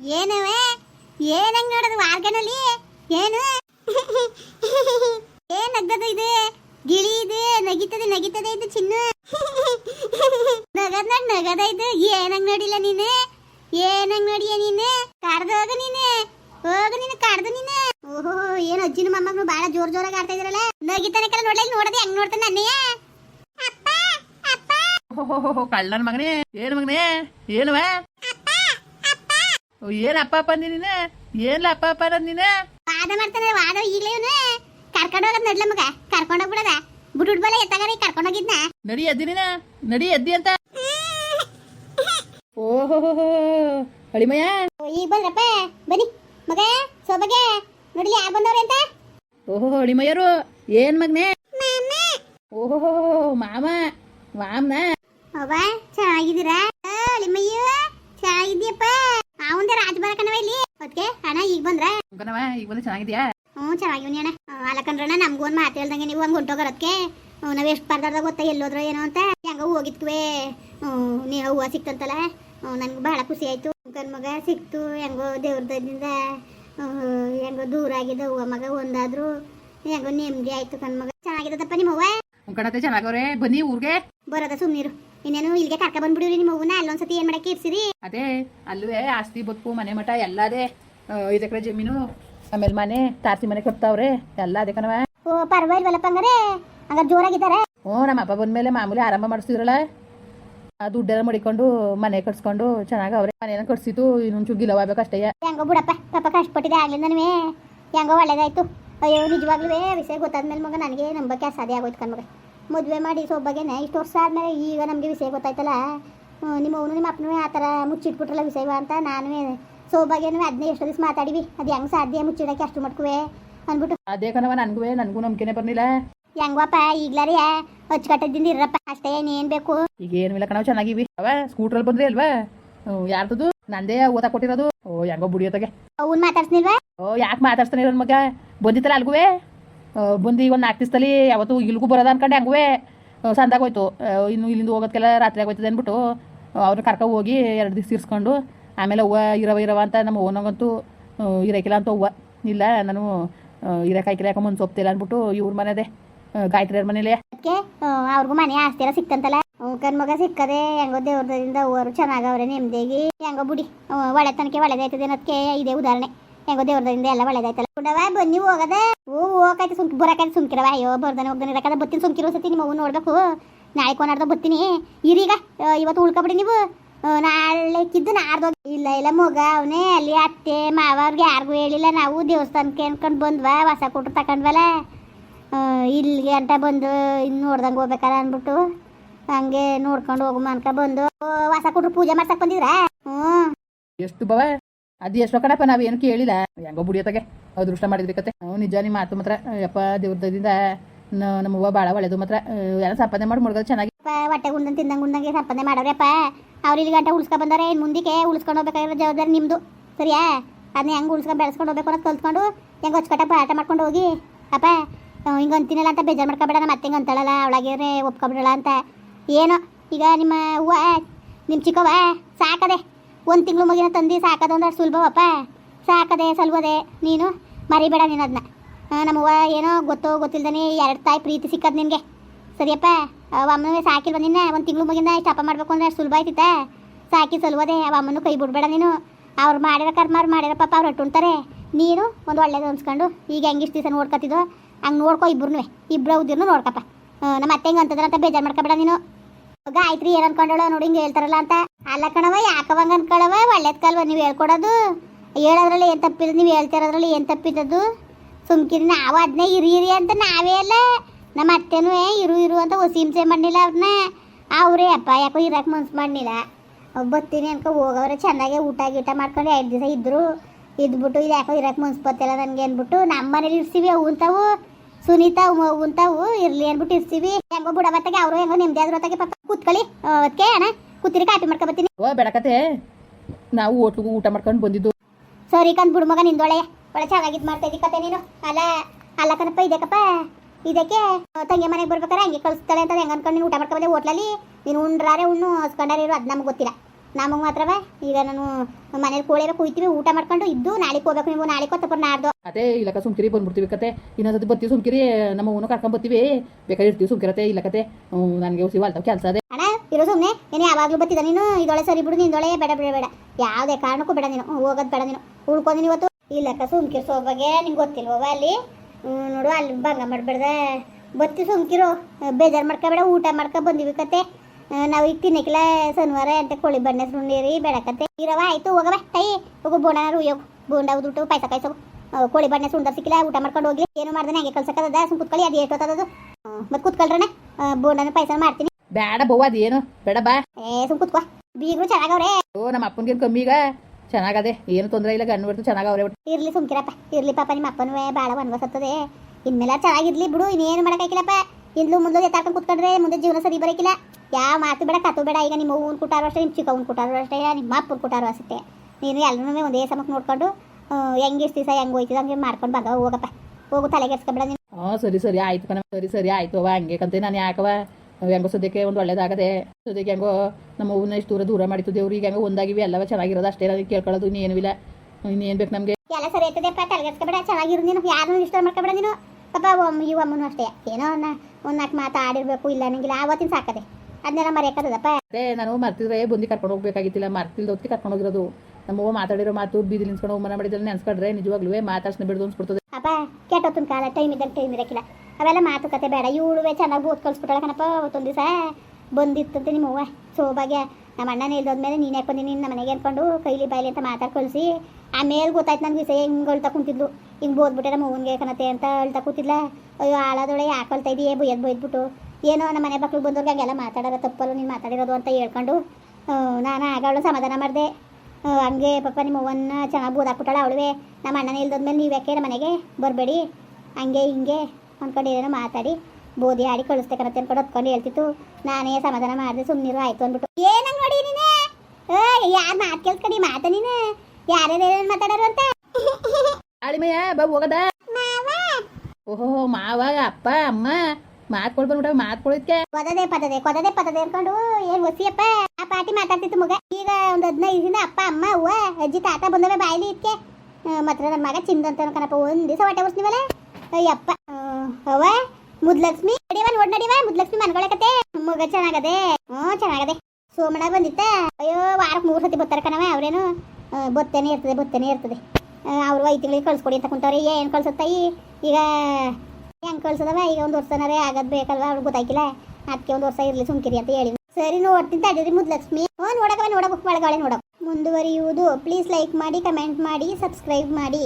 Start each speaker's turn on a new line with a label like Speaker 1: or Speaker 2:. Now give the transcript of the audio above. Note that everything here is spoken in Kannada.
Speaker 1: ಏನವೇ? ಏನಂಗ್ ನೋಡೋದು ವಾರ್ಗನಲ್ಲಿ? ಏನು? ಏನ್ ನಗ್ದದ ಇದು? ಗಿಳಿ ಇದೆ? ನಗಿತದೆ ನಗಿತದೆ ಇದು ಚಿನ್ನ? ನಗದ್ ನಾಗ್ ನಗದ ಇದು? ಏನಂಗ್ ನೋಡಿಲ್ಲ ನೀನು? ಏನಂಗ್ ನೋಡಿಯ ನೀನು? ಕಡ್ದು ಹೋಗು ನೀನೆ? ಹೋಗು ನೀನು ಕಡ್ದು ನೀನೆ? ಓಹೋ ಏನು ಅಜ್ಜಿನ ಮೊಮ್ಮಗನು ಬಾಳ ಜೋರ್ ಜೋರಾಗಿ ಆಡ್ತಾ ಇದ್ರಲ್ಲ ನಗಿತಾನೆ ಕೆಲ ನೋಡದೆ ಹೆಂಗ್ ನೋಡ್ತಾನೆ ಅನ್ನಯ್ಯ
Speaker 2: ಓಹೋ ಕಳ್ಳನ ಮಗನೇ ಏನು ಮಗನೇ ಏನುವ? ಏನ್ ಅಪ್ಪ ಅಪ್ಪ ಅಂದಿ ಏನ್ ಅಪ್ಪ ಅಪ್ಪ ಅನ್ನೋದ್ ನೀನು?
Speaker 1: ವಾದ ಮಾಡ್ತಾನೆ ವಾದ ಈಗಲೇ ಇವನು. ಕರ್ಕೊಂಡು ಹೋಗೋದ್ ನಡ್ಲ ಮಗ. ಕರ್ಕೊಂಡು ಹೋಗ್ಬಿಡದ. ಬುಡುಡ್ ಬಲ ಎತ್ತಾಗಾರ ಕರ್ಕೊಂಡು ಹೋಗಿದ್ನ.
Speaker 2: ನಡಿ ಎದ್ದಿ ನೀನ. ನಡಿ ಎದ್ದಿ ಅಂತ. ಓಹೋ ಅಳಿಮಯ್ಯ.
Speaker 1: ಈಗ ಬಂದ್ರಪ್ಪ? ಬನ್ನಿ. ಮಗ ಸೋಬಗೆ ನೋಡಿ ಯಾರು ಬಂದವ್ರೆ ಅಂತ.
Speaker 2: ಓಹೋ ಅಳಿಮಯ್ಯರು. ಏನ್ ಮಗ್ನೆ? ಓಹೋ ಮಾಮ. ಮಾಮ್ನ
Speaker 1: ಅವ ಚೆನ್ನಾಗಿದ್ದೀರಾ? ಅಳಿಮಯ್ಯ ಚೆನ್ನಾಗಿದ್ಯಪ್ಪ ಅವಂದೇ ರಾಜ ಬರಕನವ ಇಲ್ಲಿ? ಅದಕ್ಕೆ ಅಣ್ಣ ಈಗ ಬಂದ್ರ?
Speaker 2: ಕಣವ ಈಗ ಬಂದು ಚೆನ್ನಾಗಿದ್ಯಾ?
Speaker 1: ಹ್ಞೂ ಚೆನ್ನಾಗಿವ್ನಿ ಅಣ್ಣ. ಅಲ್ಲಕಂದ್ರಣ್ಣ ನಮ್ಗೂ ಒಂದು ಮಾತು ಹೇಳ್ದಂಗೆ ನೀವು ಹಂಗೆ ಹೊಂಟೋಗರದ್ಕೆ ನಾವ್ ಎಷ್ಟು ಪರ್ದಾರ್ದಾಗ ಗೊತ್ತ ಎಲ್ಲೋದ್ರೋ ಏನೋ ಅಂತ. ಹೆಂಗ ಹೋಗಿದ್ವಿ ನೀ ಹೂವು ಸಿಕ್ತಂತಲ್ಲ. ನನ್ಗೆ ಬಹಳ ಖುಷಿ ಆಯ್ತು. ಕನ್ ಮಗ ಸಿಕ್ತು ಹೆಂಗೋ ದೇವ್ರದಿಂದ ಹೆಂಗೋ ದೂರ ಆಗಿದೆ ಹೂವ ಮಗ ಒಂದಾದ್ರು. ಹೆಂಗೋ ನೆಮ್ಮದಿ ಆಯ್ತು ಕನ್ ಮಗ. ಚೆನ್ನಾಗಿದ್ದಪ್ಪ ನಿಮ್ಮ ಅವ್ವ
Speaker 2: ಕಣತೆ ಚೆನ್ನಾಗವ್ರೆ ಬನ್ನಿ ಊರ್ಗೆ.
Speaker 1: ಬರೋದ ಸುಮ್ನಿರು. ಇನ್ನೇನು ಇಲ್ಲಿಗೆ ಕರ್ಕ ಬಂದ್ಬಿಡಿರಿ ನಿಮ್ಮ ಹೂವನ್ನ ಅಲ್ಲೊಂದ್ಸತಿ ಏನ್ ಮಾಡಕ್ಕೆ ಇರ್ಸಿರಿ?
Speaker 2: ಅದೇ ಅಲ್ಲೂ ಆಸ್ತಿ ಬದುಕು ಮನೆ ಮಠ ಎಲ್ಲಾದೆ. ಅದೇ ಐದು ಎಕರೆ ಜಮೀನು ಆಮೇಲೆ ಮನೆ ತಾರ್ಸಿ ಮನೆ ಕಟ್ತಾವ್ರೆ ಎಲ್ಲ ಅದೇ ಕಣವ
Speaker 1: ಓ ಪರವಾಗಿಲ್ವಲ್ಲಪ್ಪ ಹಂಗಾರೆ. ಹಂಗಾರೆ ಜೋರಾಗಿದ್ದಾರೆ.
Speaker 2: ಹ್ಞೂ ನಮ್ಮ ಅಪ್ಪ ಬಂದ್ಮೇಲೆ ಮಾಮೂಲಿ ಆರಂಭ ಮಾಡಿಸ್ತಿದ್ರಲ್ಲ. ಆ ದುಡ್ಡೆಲ್ಲ ಮಡಿಕೊಂಡು ಮನೆ ಕಟ್ಸ್ಕೊಂಡು ಚೆನ್ನಾಗಿ ಅವ್ರೆ ಮನೇನ ಕಟ್ಸಿತ್ತು ಇನ್ನೊಂಚೂರು ಗಿಲವಾಗಬೇಕು ಅಷ್ಟೇ.
Speaker 1: ಹೆಂಗೋ ಬಿಡಪ್ಪ ಪಾಪ ಕಷ್ಟಪಟ್ಟಿದೆ ಆಗ್ಲಿಂದನೂ. ಹೆಂಗೋ ಒಳ್ಳೇದಾಯ್ತು. ಅಯ್ಯೋ ನಿಜವಾಗ್ಲೂ ವಿಷಯ ಗೊತ್ತಾದ್ಮೇಲೆ ಮಗ ನನಗೆ ನಂಬಕ್ಕೆ ಅಸಾಧ್ಯ ಆಗೋಯ್ತು ಕಣ್ಮಗ ಮದುವೆ ಮಾಡಿ ಸೊಬ್ಬಗೆನೆ ಇಷ್ಟು ವರ್ಷ ಆದಮೇಲೆ ಈಗ ನಮಗೆ ವಿಷಯ ಗೊತ್ತಾಯ್ತಲ್ಲ. ನಿಮ್ಮ ಅವನು ನಿಮ್ಮ ಅಪ್ಪನೂ ಆ ಥರ ಮುಚ್ಚಿಟ್ಬಿಟ್ರಲ್ಲ ವಿಷಯವ ಅಂತ ನಾನು ಸೌಭಾಗ್ಯನೂ ಅದನ್ನೇ ಎಷ್ಟು ದಿವಸ ಮಾತಾಡಿವಿ. ಅದು ಹೆಂಗ್ ಸಾಧ್ಯ ಮುಚ್ಚಿಡಕ್ಕೆ ಅಷ್ಟು ಮಟ್ಕುವೆ ಅಂದ್ಬಿಟ್ಟು.
Speaker 2: ಅದೇ ಕಣವ ನನಗೂ ನನಗೂ ನಂಬಿಕೆನೆ ಬರ್ಲಿಲ್ಲ.
Speaker 1: ಹೆಂಗಪ್ಪ ಈಗ್ಲಾರಿ ಅಚ್ಚುಕಟ್ಟದಿಂದ ಇರಪ್ಪ. ಅಷ್ಟೇ ಏನ್ ಬೇಕು?
Speaker 2: ಈಗ ಏನು ಇಲ್ಲ ಕಣವ ಚೆನ್ನಾಗಿವಿ. ಅವ ಸ್ಕೂಟ್ರಲ್ಲಿ ಬಂದ್ರಿ ಅಲ್ವಾ? ಯಾರ್ದದು? ನಂದೇ ಓದಾ ಕೊಟ್ಟಿರೋದು. ಓ ಹೆಂಗೋ ಬುಡಿಯೋತಗೆ.
Speaker 1: ಅವನ್ ಮಾತಾಡ್ಸ್ನಿಲ್ವಾ
Speaker 2: ಓ ಯಾಕೆ ಮಾತಾಡ್ಸ್ತಾನೆ ಮಗ? ಬಂದಿತ್ತಲ್ಲ ಅಲ್ಗುವೆ? ಬಂದು ಈಗ ಒಂದು ನಾಲ್ಕು ದಿವಸದಲ್ಲಿ ಯಾವತ್ತು ಇಲ್ಲಿಗೂ ಬರೋದ ಅನ್ಕೊಂಡೆ ಸಂದಾಗ ಹೋಯ್ತು. ಇನ್ನು ಇಲ್ಲಿಂದ ಹೋಗೋದಕ್ಕೆಲ್ಲ ರಾತ್ರಿ ಆಗೋಯ್ತದೆ ಅಂದ್ಬಿಟ್ಟು ಅವ್ರನ್ನ ಕರ್ಕ ಹೋಗಿ ಎರಡು ದಿವಸ ಇರಿಸ್ಕೊಂಡು, ಆಮೇಲೆ ಹೂವು ಇರವ ಇರವ ಅಂತ ನಮ್ಮ ಓನಗಂತೂ ಇರಕಿಲ್ಲ ಅಂತ ಹೂವು ಇಲ್ಲ, ನಾನು ಇರಕಾಯ್ಕಿಲ್ಲ ಯಾಕೆ ಮನ್ಸು ಸೊಪ್ತಿಲ್ಲ ಅಂದ್ಬಿಟ್ಟು ಇವ್ರ ಮನೆದೇ ಗಾಯತ್ರಿಯವ್ರ ಮನೇಲಿ.
Speaker 1: ಅದಕ್ಕೆ ಅವ್ರಿಗೂ ಮನೆ ಆಸ್ತಿ ಎಲ್ಲ ಸಿಕ್ತಂತಲ್ಲ ಕನ್ ಮಗ ಸಿಕ್ಕದೆ, ಹೆಂಗೋ ದೇವ್ರದಿಂದ ಅವರು ಚೆನ್ನಾಗವ್ರೆ ನೆಮ್ಮದಿಯಾಗಿ ಹೆಂಗೋ ಬುಡಿ ಒಳ್ಳೆತನಕ್ಕೆ ಒಳ್ಳೇದಾಯ್ತದೆ ಅನ್ನೋದಕ್ಕೆ ಇದೇ ಉದಾಹರಣೆ. ಹೆಂಗೋ ದೇವ್ರದಿಂದ ಎಲ್ಲ ಒಳ್ಳೇದಾಯ್ತಲ್ಲ. ಕುಂಡವ ಬನ್ನಿ ಹೋಗದೆ. ಓ ಹೋಗೈತೆ ಸುಮ್ಕಿ, ಬರಕಾಯ್ತು ಸುಮ್ಕಿರವ ಅಯ್ಯೋ, ಬರ್ದನ ಹೋಗ್ದಾನೆ ಇರಕಾದ ಬತ್ತಿನ ಸುಮ್ಕಿರೋ ಸತಿ ನಿಮ್ಮ ನೋಡ್ಬೇಕು. ನಾಳೆ ಕೊನಾಡ್ದ ಬತ್ತೀನಿ. ಇರೀಗ ಇವತ್ತು ಉಳ್ಕೊಬಿಡಿ ನೀವು. ನಾಳೆ ಕಿದ್ದು ನಾಡ್ದು ಇಲ್ಲ ಇಲ್ಲ, ಮಗ, ಅವನೇ, ಅಲ್ಲಿ ಅತ್ತೆ, ಮಾವ, ಅವ್ರಿಗೆ ಯಾರಿಗೂ ಹೇಳಿಲ್ಲ. ನಾವು ದೇವಸ್ಥಾನಕ್ಕೆ ಅನ್ಕೊಂಡು ಬಂದ್ವಾ ಹೊಸ ಕೊಟ್ಟು ತಕೊಂಡ್ವಲ್ಲ. ಇಲ್ಲಿಗೆ ಅಂತ ಬಂದು ಇನ್ನು ನೋಡ್ದಂಗೆ ಹೋಗ್ಬೇಕಲ್ಲ ಅಂದ್ಬಿಟ್ಟು ಹಂಗೆ ನೋಡ್ಕೊಂಡು ಹೋಗು ಅನ್ಕ ಬಂದು. ಹೊಸ ಕೊಟ್ರು ಪೂಜೆ ಮಾಡ್ಸಕ್ ಬಂದಿದ್ರ? ಹ್ಞೂ
Speaker 2: ಎಷ್ಟು ಬವ? ಅದು ಎಷ್ಟೋ ಕಣಪ್ಪ ನಾವೇನು ಕೇಳಿಲ್ಲ. ಹೆಂಗೋ ಬುಡಿಯತ್ತಾಗೆ ಅದೃಷ್ಟ ಮಾಡಿದ್ರಿ ಕತೆ. ಹ್ಞೂ ನಿಜ ನಿಮ್ಮ ಮಾತು ಮಾತ್ರ. ಯಪ್ಪ ದೇವ್ರದಿಂದ ನಮ್ಮ ಭಾಳ ಒಳ್ಳೇದು ಮಾತ್ರ. ಎಲ್ಲ ಸಂಪಾದನೆ ಮಾಡಿ ಮುಡ್ಗೋದು ಚೆನ್ನಾಗಿ.
Speaker 1: ಹೊಟ್ಟೆ ಗುಂಡನ್ ತಿಂದಂಗೆ ಗುಂಡಂಗೆ ಸಂಪಾದನೆ ಮಾಡೋರಪ್ಪ. ಅವ್ರು ಇಲ್ಲಿ ಗಂಟೆ ಉಳ್ಸ್ಕೊ ಬಂದಾರೆ ಇನ್ನು ಮುಂದಕ್ಕೆ ಉಳ್ಸ್ಕೊಂಡು ಹೋಗ್ಬೇಕಾಗಿರೋ ಜವಾಬ್ದಾರಿ ನಿಮ್ಮದು ಸರಿಯಾ? ಅದನ್ನ ಹೆಂಗೆ ಉಳ್ಸ್ಕೊಂಡು ಬೆಳೆಸ್ಕೊಂಡು ಹೋಗ್ಬೇಕು ಅನ್ನೋದು ಕಲ್ತ್ಕೊಂಡು, ಹೆಂಗೆ ಹೊಚ್ಕಟ್ಟಪ್ಪ ಆಟ ಮಾಡ್ಕೊಂಡು ಹೋಗಿ. ಅಪ್ಪ ಹಿಂಗೆ ಅಂತೀನಲ್ಲ ಅಂತ ಬೇಜಾರು ಮಾಡ್ಕೊಬೇಡ ನಮ್ಮ ಅತ್ತೆಂಗೆ ಅಂತಾಳಲ್ಲ, ಅವಳಾಗಿದ್ರೆ ಒಪ್ಕೊಬಿಡಲ್ಲ ಅಂತ ಏನೋ, ಈಗ ನಿಮ್ಮ ಹೂವ ನಿಮ್ಮ ಚಿಕ್ಕವ್ವ ಸಾಕದೆ. ಒಂದು ತಿಂಗಳು ಮಗಿನ ತಂದು ಸಾಕದ ಅಂದ್ರೆ ಸುಲಭವಪ್ಪ. ಸಾಕದೆ, ಸಲ್ವದೆ, ನೀನು ಮರಿಬೇಡ ನೀನು ಅದನ್ನ ನಮ್ಮವ್ವ ಏನೋ ಗೊತ್ತೋ ಗೊತ್ತಿಲ್ದಾನೆ ಎರಡು ತಾಯಿ ಪ್ರೀತಿ ಸಿಕ್ಕದ್ ನಿನಗೆ. ಸರಿಯಪ್ಪ, ಅವ ಅಮ್ಮನೂ ಸಾಕಿಲ್ವ ನಿನ್ನ? ಒಂದು ತಿಂಗಳು ಮಗಿನ ಇಷ್ಟು ಅಪ್ಪ ಮಾಡ್ಬೇಕು ಅಂದ್ರೆ ಅಷ್ಟು ಸುಲಭ ಆಯ್ತಿತ್ತ? ಸಾಕಿ ಸಲ್ವದೆ, ಅವ ಅಮ್ಮನೂ ಕೈ ಬಿಡಬೇಡ ನೀನು. ಅವ್ರು ಮಾಡಿರೋ ಕರ್ಮ ಅವ್ರು ಮಾಡಿರೋ ಪಾಪ ಅವ್ರು ಹೊಟ್ಟುಣ್ತಾರೆ ನೀನು ಒಂದು ಒಳ್ಳೇದು ಅನ್ಸ್ಕೊಂಡು ಈಗ ಹೆಂಗೆ ಇಷ್ಟು ದಿವಸ ನೋಡ್ಕೊತಿದ್ದೋ ಹಂಗೆ ನೋಡ್ಕೊ ಇಬ್ರು ಇಬ್ಬರು ಉದ್ದಿರ್ನು ನೋಡ್ಕಪ್ಪ ನಮ್ಮ ಅತ್ತೆ ಹೆಂಗೆ ಅಂತಂದ್ರೆ ಅಂತ ಬೇಜಾರು ಮಾಡ್ಕೊಬೇಡ ನೀನು. ಗಾಯತ್ರಿ ಏನ್ ಅನ್ಕೊಂಡಳ ನೋಡಿ ಹಿಂಗೆ ಹೇಳ್ತಾರಲ್ಲ ಅಂತ. ಅಲ್ಲ ಕಣವ ಯಾಕವಂಗ ಅನ್ಕೊಳವ ಒಳ್ಳೇದ್ ಕಲ್ವ, ನೀವು ಹೇಳ್ಕೊಡೋದು. ಹೇಳೋದ್ರಲ್ಲಿ ಏನ್ ತಪ್ಪಿರೋದು ನೀವು ಹೇಳ್ತಿರೋದ್ರಲ್ಲಿ ಏನ್ ತಪ್ಪಿದ್ದದು? ಸುಮ್ಕಿರಿ, ನಾವು ಅದನ್ನೇ ಇರಿ ಇರಿ ಅಂತ ನಾವೇ ಅಲ್ಲ. ನಮ್ಮ ಅತ್ತೆನೂ ಇರು ಇರು ಅಂತ ಹೊಸಿ ಹಿಂಸೆ ಮಾಡಲಿಲ್ಲ ಅವ್ರನ್ನ ಅವರೇ, ಅಪ್ಪ, ಯಾಕೋ ಇರಕ್ಕೆ ಮನ್ಸು ಮಾಡಿಲ್ಲ ಬತ್ತೀನಿ ಅನ್ಕೊ, ಹೋಗವ್ರೆ, ಚೆನ್ನಾಗೆ ಊಟ ಗೀಟ ಮಾಡ್ಕೊಂಡು ಎರಡು ದಿವಸ ಇದ್ರು. ಇದ್ಬಿಟ್ಟು, ಇದು ಯಾಕೋ ಇರಕ್ಕೆ ಮನ್ಸು ಬತ್ತಿಲ್ಲ ನನಗೆ ಅಂದ್ಬಿಟ್ಟು ನಮ್ಮ ಮನೇಲಿ ಇರ್ತೀವಿ ಅವು ಅಂತಾವು. ಸುನೀತಾ, ಅವು ಅಂತವು. ಇರ್ಲಿ ಅಂದ್ಬಿಟ್ಟು ಇರ್ತೀವಿ ಹೆಂಗೋ ಬುಡ ಬತ್ತಾಗೆ ಅವರು ಹೆಂಗೋ ನಿಮ್ದೇ ಆದ್ರೂ ಪಾಪ. ಕೂತ್ಕೊಳ್ಳಿ. ಅದಕ್ಕೆ ಅಣ್ಣ ಕೂತಿರಿ ಕಾಪಿ ಮಾಡ್ಕೊಬತ್ತೀನಿ
Speaker 2: ಓ ಬೇಡಕತೆ ನಾವು ಹೋಟ್ಲಿಗೂ ಊಟ ಮಾಡ್ಕೊಂಡು ಬಂದಿದ್ದು.
Speaker 1: ಸರಿ ಕಂದ್ ಬಿಡು ಮಗ ನಿಂದೊಳೆ. ಒಳ್ಳೆ ಚೆನ್ನಾಗಿದ್ದು ಮಾಡ್ತಾ ಇದ್ದಿ ಕತೆ ನೀನು. ಅಲ್ಲ ಅಲ್ಲ ಕಣಪ್ಪ ಇದಕ್ಕಪ್ಪ ಇದಕ್ಕೆ? ತಂಗಿ ಮನೆಗೆ ಬರ್ಬೇಕಾರೆ ಹಂಗೆ ಕಳಿಸ್ತಾಳೆ ಅಂತ ಹೆಂಗೆ ಅನ್ಕೊಂಡು ನೀನು ಊಟ ಮಾಡ್ಕೊಂಡೆ ಹೋಟ್ಲಲ್ಲಿ. ನೀನು ಉಂಡ್ರಾರೆ ಉಣ್ಣು ಹಸ್ಕೊಂಡಾರೆ ಇರು ಅದು ನಮ್ಗೆ ಗೊತ್ತಿಲ್ಲ. ನಮಗೆ ಮಾತ್ರವ? ಈಗ ನಾನು ಮನೇಲಿ ಕೋಳಿವೆ ಕುಯ್ತೀವಿ ಊಟ ಮಾಡ್ಕೊಂಡು ಇದ್ದು ನಾಳೆಗೆ ಹೋಗ್ಬೇಕು. ನೀವು ನಾಳೆ ಕೊತ್ತಪ್ಪ ನಾಡ್ದು.
Speaker 2: ಅದೇ ಇಲ್ಲಕ ಸುಮ್ಕಿರಿ ಬಂದ್ಬಿಡ್ತೀವಿ ಕತೆ. ಇನ್ನೊಂದ್ಸತಿ ಬರ್ತೀವಿ ಸುಮ್ಕಿರಿ ನಮ್ಮ ಅವನು ಕರ್ಕೊಂಡ್ ಬರ್ತೀವಿ. ಬೇಕಾದ್ರೆ ಇರ್ತೀವಿ ಸುಮ್ಕಿರತ್ತೆ ಇಲ್ಲ ಕತೆ. ನನಗೆ ಉಸಿ ವಾಲ್ತಾವ ಕೆಲಸ ಅದೇ.
Speaker 1: ಅಣ್ಣ ಇರೋ ಸುಮ್ಮನೆ ನೀನು ಯಾವಾಗಲೂ ಬತ್ತಿದ ನೀನು? ಇದೊಳೆ ಸರಿ ಬಿಡು ನಿಂದೊಳೆ ಬೇಡ ಬೇಡ ಬೇಡ. ಯಾವುದೇ ಕಾರಣಕ್ಕೂ ಬೇಡ ನೀನು. ಹೋಗೋದು ಬೇಡ ನೀನು. ಉಳ್ಕೊಂದಿನಿ ಇವತ್ತು ಇಲ್ಲಕ್ಕ ಸುಮ್ಕಿರು ಸೋಬಗೆ. ನಿಂಗೆ ಗೊತ್ತಿಲ್ವವ ಅಲ್ಲಿ? ನೋಡು ಅಲ್ಲಿ ಭಂಗ ಮಾಡಬೇಡ್ದ ಬತ್ತಿ ಸುಮ್ಕಿರು. ಬೇಜಾರು ಮಾಡ್ಕೋಬೇಡ ಊಟ ಮಾಡ್ಕೊ ಬಂದಿವಿ ಕತೆ. ನಾವು ಈಗ ತಿನ್ನಕ್ಕಿಲ್ಲ ಶನಿವಾರ ಅಂತ ಕೋಳಿ ಬಣ್ಣ ಸುಣ್ಣೀರಿ ಬೆಳಕತ್ತೆ. ಇರವ ಆಯ್ತು ಹೋಗವ ಟೈ. ಹೋಗು ಬೋಣ ರುಯೋ ಬೋಂಡ ಉದ್ಬಿಟ್ಟು ಪಾಯ್ಸ ಕಾಯ್ಸೋಗು. ಕೋಳಿ ಬಣ್ಣ ಸುಂದರ್ ಸಿಕ್ಕಿಲ್ಲ ಊಟ ಮಾಡ್ಕೊಂಡು ಹೋಗಿ ಏನು ಮಾಡ್ದೆ ಹಂಗೆ ಕಲ್ಸಕ್ಕದ ಸುಮ್ ಕುತ್ಕೊಳ್ಳಿ ಅದು ಎಷ್ಟು ಹೊತ್ತದದು ಮತ್ತೆ ಕುತ್ಕೊಳ್ರಣ. ಬೋಂಡನ ಪಾಯ್ಸ ಮಾಡ್ತೀನಿ.
Speaker 2: ಬೇಡ ಬವ್ವ ಅದೇನು ಬೇಡ ಬಾ.
Speaker 1: ಏ ಸುಮ್ ಕುತ್ಕೋ. ಬೀಗ್ರು ಚೆನ್ನಾಗವ್ರೆ.
Speaker 2: ಓ ನಮ್ಮ ಅಪ್ಪನಿಗೆ ಕಮ್ಮಿ ಈಗ. ಚೆನ್ನಾಗದೆ. ಏನು ತೊಂದರೆ ಇಲ್ಲ ಗಂಡು ಬಿಡ್ತು ಚೆನ್ನಾಗವ್ರೆ
Speaker 1: ಇರ್ಲಿ ಸುಮ್ಕಿರಪ್ಪ. ಇರ್ಲಿ ಪಾಪ ನಿಮ್ಮ ಅಪ್ಪನೂ ಭಾಳ ವನ್ವಸತ್ತದೆ. ಇನ್ಮೇಲೆ ಚೆನ್ನಾಗಿರ್ಲಿ ಬಿಡು ಇನ್ನೇನು ಮಾಡೋಕ್ಕಾಗಿಲ್ಲಪ್ಪ ಇಂದ್ಲು ಮುಂದೆ ಎತ್ತಾಕೊಂಡು ಕುತ್ಕೊಂಡ್ರೆ ಮುಂದೆ ಜೀವನ ಸರಿ ಬರೋಕಿಲ್ಲ. ಯಾವ ಮಾತು ಬೇಡ ಕತ್ತು ಬೇಡ. ಈಗ ನಿಮ್ಮ ಹೂವನ್ ಕುಟಾರು ಅಷ್ಟೇ ನಿಮ್ಮ ಚಿಕ್ಕವನ್ ಕುಟಾರು ಅಷ್ಟೇ ನಿಮ್ಮ ಅಪ್ಪನ ಕುಟಾರು ಅಷ್ಟೇ. ನೀನು ಎಲ್ಲರೂ ಒಂದೇ ಸಮಕ್ಕೆ ನೋಡ್ಕೊಂಡು ಆ, ಹೆಂಗೆ ಎಷ್ಟು ದಿವಸ ಹೆಂಗೆ ಹೋಯ್ತದ ಹಂಗೆ ಮಾಡ್ಕೊಂಡು ಬಂಗ ಹೋಗಪ್ಪ. ಹೋಗು ತಲೆಗೆಡ್ಸ್ಕೊಬೇಡ ನೀನು.
Speaker 2: ಹಾಂ ಸರಿ ಸರಿ ಆಯ್ತು ಕಣ ಸರಿ ಸರಿ ಆಯ್ತು ಅವ ಹಂಗೆ ಕಂತೆ ನಾನು ಯಾಕವ ಹೆಂಗೋ ಸದ್ಯಕ್ಕೆ ಒಂದು ಒಳ್ಳೇದಾಗದೆ. ಸದ್ಯಕ್ಕೆ ಹೆಂಗೋ ನಮ್ಮ ಹೂವನ್ನ ಇಷ್ಟು ದೂರ ದೂರ ಮಾಡಿತ್ತು ದೇವ್ರು ಈಗ ಹೆಂಗೋ ಒಂದಾಗಿವಿ ಎಲ್ಲವ ಚೆನ್ನಾಗಿರೋದು ಅಷ್ಟೇ ನನಗೆ ಕೇಳ್ಕೊಳ್ಳೋದು ಇನ್ನೇನು ಇಲ್ಲ. ಇನ್ನೇನು ಬೇಕು ನಮಗೆ?
Speaker 1: ಎಲ್ಲ ಸರಿ ಆಯ್ತದೆಪ್ಪ ತಲೆಗೆಡ್ಸ್ಕೊಬೇಡ ಚೆನ್ನಾಗಿರು ನೀನು. ಯಾರನ್ನೂ ಇಷ್ಟ ಮಾಡ್ಕೊಬೇಡ ನೀನು. ಪಾಪ ಈ ಅಮ್ಮನೂ ಅಷ್ಟೇ. ಏನೋ ಒಂದು ಒಂದು ನಾಲ್ಕು ಮಾತಾಡಿರಬೇಕು ಇಲ್ಲ ನನಗಿಲ್ಲ ಆವತ್ತಿನ ಸಾಕದೆ. ಅದನ್ನೆಲ್ಲ ಮರೆಯಕ್ಕದಪ್ಪ
Speaker 2: ಅದೇ ನಾನು ಮರ್ತಿದ್ರೆ ಬಂದಿ ಕರ್ಕೊಂಡು ಹೋಗ್ಬೇಕಾಗಿತ್ತಿಲ್ಲ ಮರ್ತಿಲ್ದೋತ್ತಿ ಕರ್ಕೊಂಡು ಹೋಗಿರೋದು. ನಮ್ಮ ಅವ್ವ ಮಾತಾಡಿರೋ ಮಾತು ಬೀದಿ ನಿಂತ್ಕೊಂಡು ಮನ ಮಾಡಿದ್ರೆ ನೆನ್ಸ್ಕೊಂಡ್ರೆ ನಿಜವಾಗ್ಲೂ ಮಾತಾಡ್ಸ್ನ ಬಿಡ್ದು ಅನ್ಸ್ಬಿಡ್ತದೆ.
Speaker 1: ಅಪ್ಪ ಕೆಟ್ಟೊತ್ತಿನ ಕಾಲ ಟೈಮ್ ಇದ್ದಂಗೆ ಟೈಮ್ ಇರಕ್ಕಿಲ್ಲ ಅವೆಲ್ಲ ಮಾತುಕತೆ ಬೇಡ. ಇವಳುವೆ ಚೆನ್ನಾಗಿ ಓದ್ ಕಳ್ಸ್ಬಿಟ್ಟಾಳ ಕಣಪ್ಪ ಅವತ್ತೊಂದು ದಿವಸ. ಬಂದಿತ್ತಂತೆ ನಿಮ್ಮ ಅವ್ವ. ಸೋಭಾಗ್ಯ. ನಮ್ಮ ಅಣ್ಣನ ಇಲ್ದೋದ್ಮೇಲೆ ನೀನು ಯಾಕೆ ಬಂದಿ? ನೀನು ಮನೆಗೆ ಅನ್ಕೊಂಡು ಕೈಲಿ ಬಾಯ್ಲಿ ಅಂತ ಮಾತಾಡ್ ಕಳಿಸಿ ಆಮೇಲೆ ಗೊತ್ತಾಯ್ತು ನನಗೆ ವಿಷಯ ಹಿಂಗೆ ಅಳ್ತಾ ಕುಂತಿದ್ಲು. ಹಿಂಗೆ ಬೋದ್ಬಿಟ್ಟೆ ನಮ್ಮ ಅವ್ವನಿಗೆ ಕಣತೆ ಅಂತ ಅಳ್ತಾ ಕೂತಿದ್ಲ. ಅಯ್ಯೋ ಆಳದೊಳೆ ಯಾಕೆ ಅಳ್ತಾ ಇದೀಯೇ ಬೈಯದ್ ಬೈದ್ಬಿಟ್ಟು ಏನೋ ನಮ್ಮ ಮನೆ ಮಕ್ಳು ಬಂದವ್ರಿಗೆ ಹಂಗೆಲ್ಲ ಮಾತಾಡೋದು ತಪ್ಪಲ್ಲ ನೀನು ಮಾತಾಡಿರೋದು ಅಂತ ಹೇಳ್ಕೊಂಡು ನಾನು ಆಗ ಅವಳು ಸಮಾಧಾನ ಮಾಡಿದೆ. ಹಂಗೆ ಪಾಪ ನಿಮ್ಮ ಅವ್ವನ್ನ ಚೆನ್ನಾಗಿ ಬೂದಾಕ್ಬಿಟ್ಟಾಳ ಅವಳುವೆ. ನಮ್ಮ ಅಣ್ಣನ ಇಲ್ದೋದ್ಮೇಲೆ ನೀವು ಯಾಕೆ ನಮ್ಮ ಮನೆಗೆ ಬರಬೇಡಿ. ಹಂಗೆ ಹಿಂಗೆ ಅಂದ್ಕೊಂಡು ಏನೇನೋ ಮಾತಾಡಿ ಬೋಧಿ ಆಡಿ ಕಳಿಸ್ತೇಕಂತ ಅಂದ್ಕೊಂಡು ಅನ್ಕೊಂಡು ಹೊತ್ಕೊಂಡು ಹೇಳ್ತಿತ್ತು. ನಾನೇ ಸಮಾಧಾನ ಮಾಡಿದೆ ಸುಮ್ಮನಿರು ಆಯ್ತು ಅಂದ್ಬಿಟ್ಟು. ಏನಂಗ್ ನೋಡಿ ನೀನೆ? ಏಯ್ ಯಾರು ಮಾತು ಕೇಳ್ಕಡಿ ಮಾತ ನೀನು? ಯಾರ್ಯಾರು ಏನೇನು ಮಾತಾಡೋರು ಅಂತ?
Speaker 2: ಅಳಿಮಯ್ಯ ಬಾ ಹೋಗದ ಓಹೋ ಮಾವ ಅಪ್ಪ ಅಮ್ಮ. ಮಾತು ಕೊಡ್ಬಂದ್ಬಿಟ್ಟ ಮಾತು ಕೊಡೋದಕ್ಕೆ
Speaker 1: ಕೊದದೆ ಪದದೆ ಕೊದದೆ ಪದದೆ ಅನ್ಕೊಂಡು ಏನ್ ಒಸಿಯಪ್ಪ? ಆ ಪಾಟಿ ಮಾತಾಡ್ತಿತ್ತು ಮಗ. ಈಗ ಒಂದು ದಿನ ಅಪ್ಪ ಅಮ್ಮ ಅವ್ವ ಅಜ್ಜಿ ತಾತ ಬಂದವೆ ಬಾಯಲಿ ಇದ್ಕೆ. ಮಾತ್ರ ನನ್ನ ಮಗ ಚಿಂದಂತ ಕಣಪ್ಪ ಒಂದ್ ದಿವಸ ಹೊಟ್ಟೆ ಬರ್ಸ್ನಿವಲ್ಲ ಅಯ್ಯಪ್ಪ ಆ, ಅವ್ವ ಮುದ್ಲಕ್ಷ್ಮಿ. ನಡಿವ ನೋಡ್ ನಡಿವ ಮುದ್ಲಕ್ಷ್ಮಿ ಮನ್ಕೊಳಕತೆ ಮಗ ಚೆನ್ನಾಗದೆ. ಹ್ಮ್ ಚೆನ್ನಾಗದೆ. ಸೋಮಣ್ಣ ಬಂದಿತ್ತ. ಅಯ್ಯೋ ವಾರಕ್ಕೆ ಮೂರು ಸತಿ ಬರ್ತಾರೆ ಕಣವ ಅವ್ರೇನು. ಬತ್ತೇನೆ ಇರ್ತದೆ ಬತ್ತೇನೆ ಇರ್ತದೆ. ಅವ್ರು ಐದು ತಿಂಗಳಿಗೆ ಕಳ್ಸ್ಕೊಡಿ ಅಂತ ಕುಂತವ್ರಿ. ಏನು ಕಳ್ಸುತ್ತಾಯಿ ಈಗ ಹೆಂಗ್ ಕಳ್ಸದವ? ಈಗ ಒಂದು ವರ್ಷನಾರೇ ಆಗದ್ ಬೇಕಲ್ವಾ? ಅವ್ಳು ಗೊತ್ತಾಗಿಲ್ಲ ಅದಕ್ಕೆ ಒಂದು ವರ್ಷ ಇರಲಿ ಸುಮ್ಕಿರಿ ಅಂತ ಹೇಳಿ ಸರಿ ನೋಡ್ತೀನಿ ತಡೀರಿ ಮುದ್ಲಕ್ಷ್ಮಿ. ಹ್ಞೂ ನೋಡಕವ ನೋಡಬೇಕು ಒಳಗಡೆ ನೋಡಕ್ ಮುಂದುವರಿಯುವುದು. ಪ್ಲೀಸ್ ಲೈಕ್ ಮಾಡಿ ಕಮೆಂಟ್ ಮಾಡಿ ಸಬ್ಸ್ಕ್ರೈಬ್ ಮಾಡಿ.